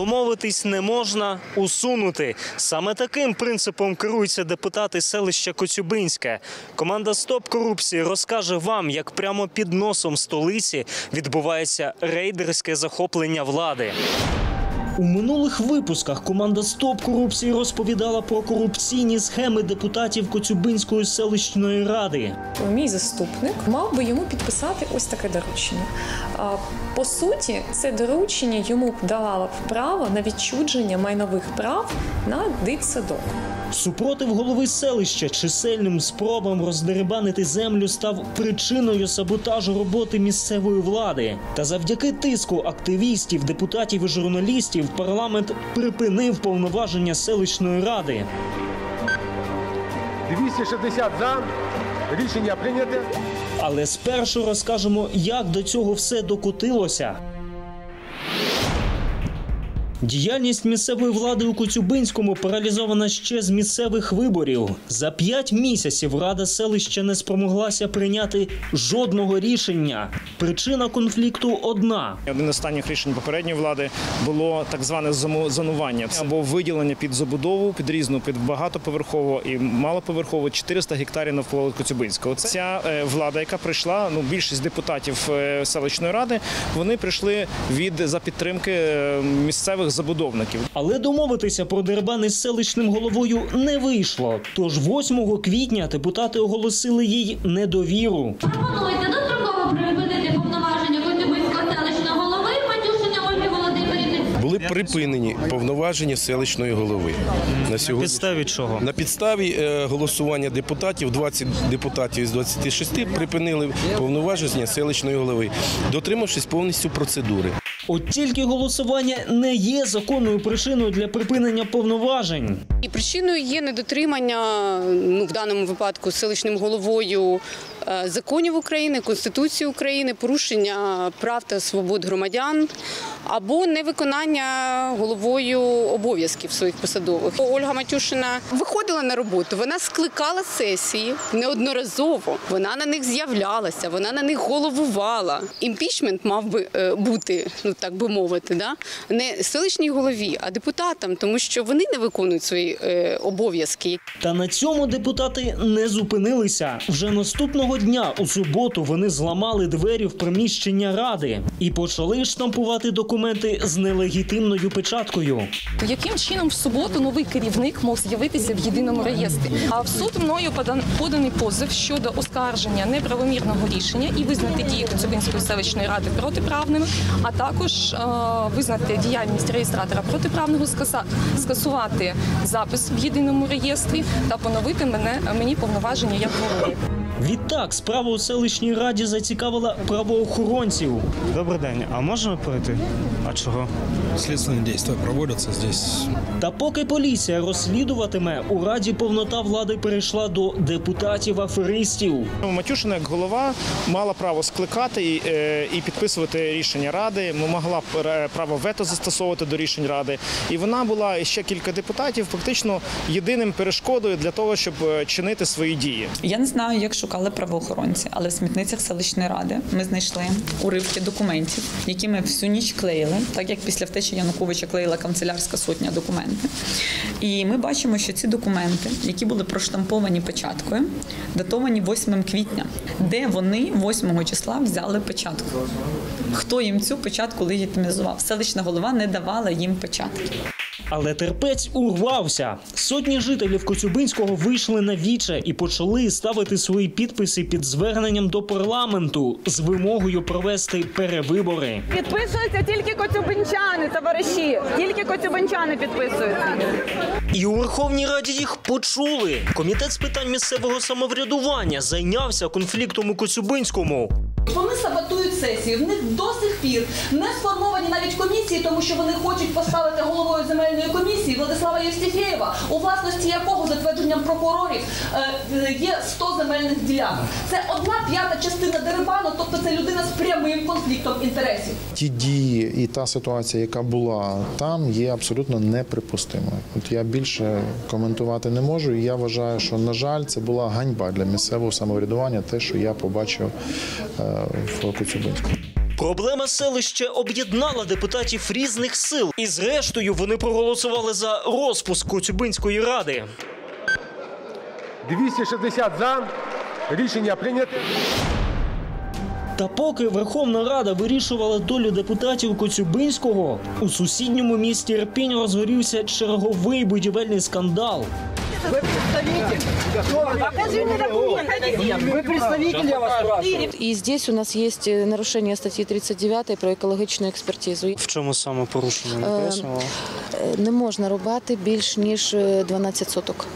Домовитись не можна усунути. Саме таким принципом керуються депутати селища Коцюбинське. Команда Стоп корупції розкаже вам, як прямо під носом столиці відбувається рейдерське захоплення влади. У минулих випусках команда Стоп корупції розповідала про корупційні схеми депутатів Коцюбинської селищної ради. мій заступник мав би йому підписати ось таке доручення. По суті, це доручення йому б давало право на відчудження майнових прав на дитсадок. Супротив голови селища чисельним спробам роздерибанити землю став причиною саботажу роботи місцевої влади. Та завдяки тиску активістів, депутатів і журналістів парламент припинив повноваження селищної ради. 260 за. Рішення прийняте. Але спершу розкажемо, як до цього все докотилося. Діяльність місцевої влади у Коцюбинському паралізована ще з місцевих виборів. За п'ять місяців рада селища не спромоглася прийняти жодного рішення. Причина конфлікту одна. Одне з останніх рішень попередньої влади було так зване зонування або виділення під забудову, під різну, під багатоповерхову і малоповерхову 400 гектарів навколо Коцюбинського. Ця е, влада, яка прийшла, ну більшість депутатів е, селищної ради, вони прийшли від за підтримки е, місцевих забудовників. Але домовитися про дербан із селищним головою не вийшло. Тож 8 квітня депутати оголосили їй недовіру. Пропонується достроково припинити повноваження Коцюбинського селищного голови Матюшиня Ольги Володимирівни. були припинені повноваження селищної голови на сьогодні. Підставі чого? На підставі е, голосування депутатів, 20 депутатів із 26 припинили повноваження селищної голови, дотримавшись повністю процедури. От тільки голосування не є законною причиною для припинення повноважень. І причиною є недотримання ну в даному випадку селищним головою законів України, Конституції України, порушення прав та свобод громадян або невиконання головою обов'язків своїх посадових. Ольга Матюшина виходила на роботу. Вона скликала сесії неодноразово. Вона на них з'являлася, вона на них головувала. Імпічмент мав би е, бути, ну так би мовити, да не селищній голові, а депутатам, тому що вони не виконують свої е, обов'язки. Та на цьому депутати не зупинилися. Вже наступного дня, у суботу, вони зламали двері в приміщення ради і почали штампувати документи з нелегітимною печаткою. Яким чином в суботу новий керівник мог з'явитися в єдиному реєстрі? А в суд мною подан- поданий позов щодо оскарження неправомірного рішення і визнати дії Коцюбинської селищної ради протиправними, а також е, визнати діяльність реєстратора протиправного, скасувати запис в єдиному реєстрі та поновити мене мені повноваження як голови. Відтак, справа у селищній раді зацікавила правоохоронців. Добрий день, а можна пройти? А чого? Следственные действия проводятся здесь. Та поки поліція розслідуватиме, у раді повнота влади перейшла до депутатів-аферистів. Матюшина, як голова, мала право скликати і, е, і підписувати рішення ради. Могла е, право вето застосовувати до рішень ради. І вона була і ще кілька депутатів, фактично єдиним перешкодою для того, щоб е, чинити свої дії. Я не знаю, як шукали правоохоронці, але в смітницях селищної ради ми знайшли уривки документів, які ми всю ніч клеїли, так як після втечі Януковича клеїла канцелярська сотня документи. І ми бачимо, що ці документи, які були проштамповані печаткою, датовані 8 квітня, де вони 8 числа взяли печатку. Хто їм цю печатку легітимізував? Селищна голова не давала їм печатки. Але терпець урвався. Сотні жителів Коцюбинського вийшли на віче і почали ставити свої підписи під зверненням до парламенту з вимогою провести перевибори. Підписуються тільки коцюбинчани, товариші. Тільки коцюбинчани підписуються. І у Верховній Раді їх почули. Комітет з питань місцевого самоврядування зайнявся конфліктом у Коцюбинському. Вони саботують сесію. В них до сих пір не сформовані навіть комісії, тому що вони хочуть поставити головою земельної комісії Владислава Євстіфєєва, у власності якого затвердженням прокурорів е, є 100 земельних ділянок. Це одна п'ята частина дерибану, тобто це людина з прямим конфліктом інтересів. Ті дії і та ситуація, яка була там, є абсолютно неприпустимою. От я більше коментувати не можу. Я вважаю, що на жаль, це була ганьба для місцевого самоврядування, те, що я побачив е, в Коцюбинську. Проблема селища об'єднала депутатів різних сил, і зрештою вони проголосували за розпуск Коцюбинської ради. 260 за. Рішення прийнято. Та поки Верховна Рада вирішувала долю депутатів Коцюбинського, у сусідньому місті Ірпінь розгорівся черговий будівельний скандал. И здесь у нас есть э, нарушение статьи 39 про екологічну експертизу. В чому саме порушення не Е. Е, Не можна рубати більш ніж е, 12 соток.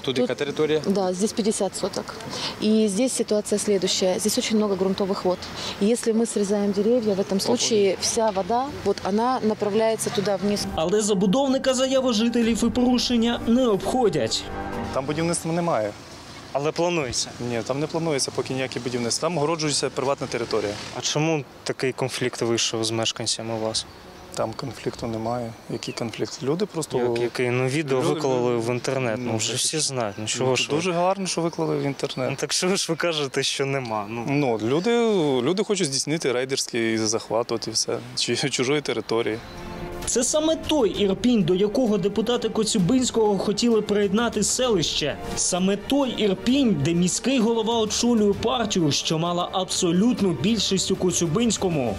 А тут яка територія? Да, здесь 50 соток. И здесь ситуация следующая. Здесь очень много грунтовых вод. И если мы срезаем деревья, в этом случае вся вода, вот она направляется туда вниз. Але забудовника заяви жителів і порушення не обходять. Там будівництва немає. Але планується. Ні, там не планується поки ніяке будівництво. Там огороджується приватна територія. А чому такий конфлікт вийшов з мешканцями у вас? Там конфлікту немає. Який конфлікт? Люди просто Як, який? Ну відео Люди- виклали в інтернет. Ну Ну, вже всі знають. Ну Ну, чого то ж ви? дуже гарно, що виклали в інтернет. Ну, так що ж ви кажете, що нема? Ну Ну, люди, люди хочуть здійснити рейдерський захват, от і все. Чи чужої території. Це саме той Ірпінь, до якого депутати Коцюбинського хотіли приєднати селище. Саме той Ірпінь, де міський голова очолює партію, що мала абсолютну більшість у Коцюбинському.